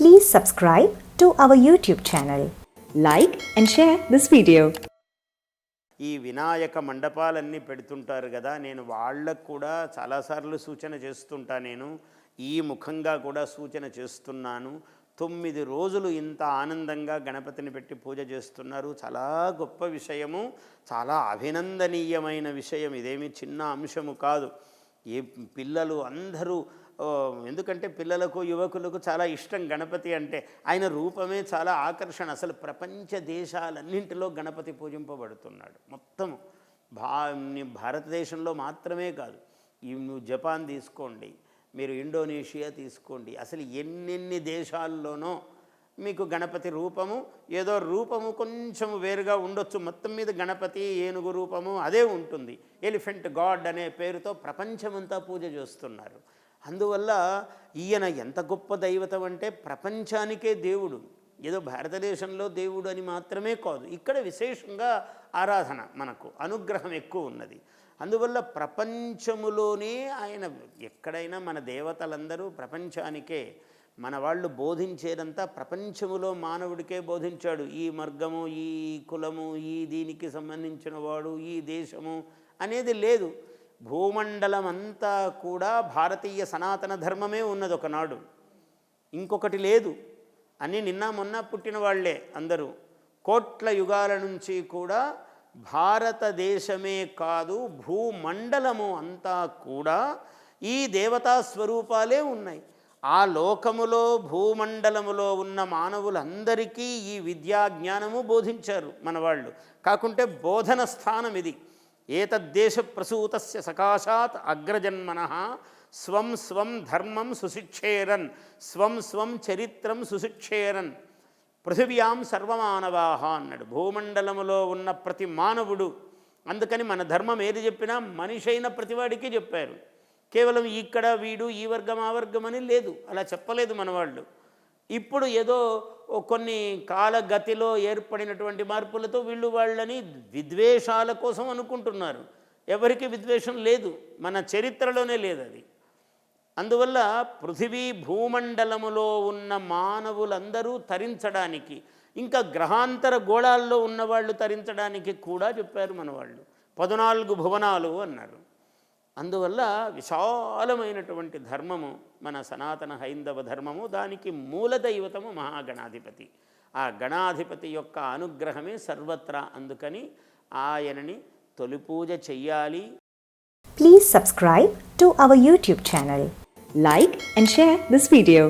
Please subscribe to our YouTube channel. Like and share this video. ఈ వినాయక మండపాలన్నీ పెడుతుంటారు కదా నేను వాళ్ళకు కూడా చాలాసార్లు సూచన చేస్తుంటా నేను. ఈ ముఖంగా కూడా సూచన చేస్తున్నాను. తొమ్మిది రోజులు ఇంత ఆనందంగా గణపతిని పెట్టి పూజ చేస్తున్నారు. చాలా గొప్ప విషయము చాలా అభినందనీయమైన విషయం. ఇదేమి చిన్న అంశము కాదు. ఏ పిల్లలు అందరూ ఎందుకంటే పిల్లలకు యువకులకు చాలా ఇష్టం గణపతి అంటే. ఆయన రూపమే చాలా ఆకర్షణ. అసలు ప్రపంచ దేశాలన్నింటిలో గణపతి పూజింపబడుతున్నాడు. మొత్తం భా భారతదేశంలో మాత్రమే కాదు. నువ్వు జపాన్ తీసుకోండి మీరు ఇండోనేషియా తీసుకోండి. అసలు ఎన్నెన్ని దేశాల్లోనో మీకు గణపతి రూపము ఏదో రూపము కొంచెం వేరుగా ఉండొచ్చు. మొత్తం మీద గణపతి ఏనుగు రూపము అదే ఉంటుంది. ఎలిఫెంట్ గాడ్ అనే పేరుతో ప్రపంచమంతా పూజ చేస్తున్నారు. అందువల్ల ఈయన ఎంత గొప్ప దైవతం అంటే ప్రపంచానికే దేవుడు. ఏదో భారతదేశంలో దేవుడు అని మాత్రమే కాదు ఇక్కడ విశేషంగా ఆరాధన మనకు అనుగ్రహం ఎక్కువ ఉన్నది. అందువల్ల ప్రపంచములోనే ఆయన ఎక్కడైనా మన దేవతలందరూ ప్రపంచానికే మన వాళ్ళు బోధించేదంతా ప్రపంచములో మానవుడికే బోధించాడు. ఈ మార్గము ఈ కులము ఈ దీనికి సంబంధించిన వాడు ఈ దేశము అనేది లేదు. భూమండలమంతా కూడా భారతీయ సనాతన ధర్మమే ఉన్నది ఒకనాడు ఇంకొకటి లేదు. అని నిన్న మొన్న పుట్టిన వాళ్ళే అందరూ. కోట్ల యుగాల నుంచి కూడా భారతదేశమే కాదు భూమండలము అంతా కూడా ఈ దేవతా స్వరూపాలే ఉన్నాయి. ఆ లోకములో భూమండలములో ఉన్న మానవులందరికీ ఈ విద్యా జ్ఞానము బోధించారు మన వాళ్ళు కాకుంటే బోధన స్థానం ఇది. ఏతద్దేశ ప్రసూతస్య సకాశాత్ అగ్రజన్మన స్వం స్వం ధర్మం సుశిక్షేరన్ స్వం స్వం చరిత్రం సుశిక్షేరన్. పృథివ్యాం సర్వమానవాహ అన్నాడు. భూమండలములో ఉన్న ప్రతి మానవుడు అందుకని మన ధర్మం ఏది చెప్పినా మనిషి అయిన ప్రతివాడికి చెప్పారు. కేవలం ఇక్కడ వీడు ఈ వర్గం ఆ వర్గం అని లేదు. అలా చెప్పలేదు మన వాళ్ళు ఇప్పుడు ఏదో కొన్ని కాలగతిలో ఏర్పడినటువంటి మార్పులతో వీళ్ళు వాళ్ళని విద్వేషాల కోసం అనుకుంటున్నారు. ఎవరికి విద్వేషం లేదు మన చరిత్రలోనే లేదు అది. అందువల్ల పృథివీ భూమండలములో ఉన్న మానవులందరూ తరించడానికి ఇంకా గ్రహాంతర గోళాల్లో ఉన్నవాళ్ళు తరించడానికి కూడా చెప్పారు మన వాళ్ళు పద్నాలుగు భువనాలు అన్నారు. అందువల్ల విశాలమైనటువంటి ధర్మము మన సనాతన హైందవ ధర్మము దానికి మూల దైవతము మహాగణాధిపతి. ఆ గణాధిపతి యొక్క అనుగ్రహమే సర్వత్రా. అందుకని ఆయనని తొలి పూజ చెయ్యాలి. Please subscribe to our YouTube channel like and share this video